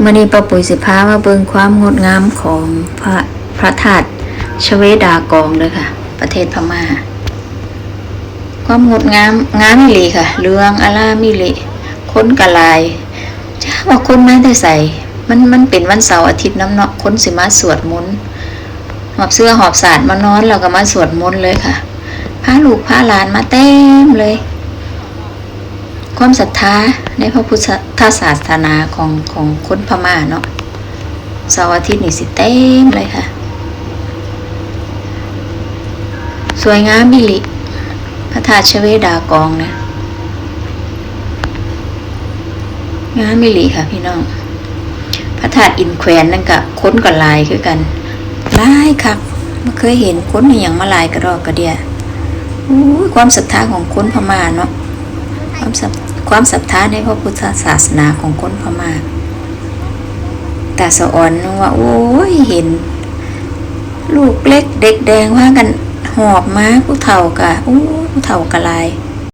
มื่อนี้ป้าปุ๋ยสิพามาเบิงความงดงามของพระพระธาตุชเวดากองเลยค่ะ ประเทศพม่า ความงดงามงามมิลีค่ะ เรืองอาลามิลีค้นกะลายจ้าว่าคนมาแต่ใส่ มันมันเป็นวันเสาร์อาทิตย์น้ำเนาะคนสิมาสวดมนต์หอบเสื้อหอบสาดมานอนเราก็มาสวดมนต์เลยค่ะพาลูกพาหลานมาเต็มเลย ความศรัทธาในพระพุทธศาสนาของของคนพม่าเนาะเสาร์อาทิตย์นี่สิเต็มเลยค่ะ สวยงามมิลิพระธาตุชเวดากองนะงามมิลิค่ะพี่น้อง พระธาตุอินแขวนนั่นกะค้นกับลายคือกันลายครับไม่เคยเห็นค้นอย่างมาลายกระรอกกระเดียอู้ยความศรัทธาของคนพม่าเนาะความศรัท ความศรัทธาในพระพุทธศาสนาของคนพม่าตาสะอ่อนว่า โอ้ยเห็น ลูกเล็กเด็กแดงว่ากันหอบมาผู้เฒ่ากะโอ้ผู้เฒ่ากะลาย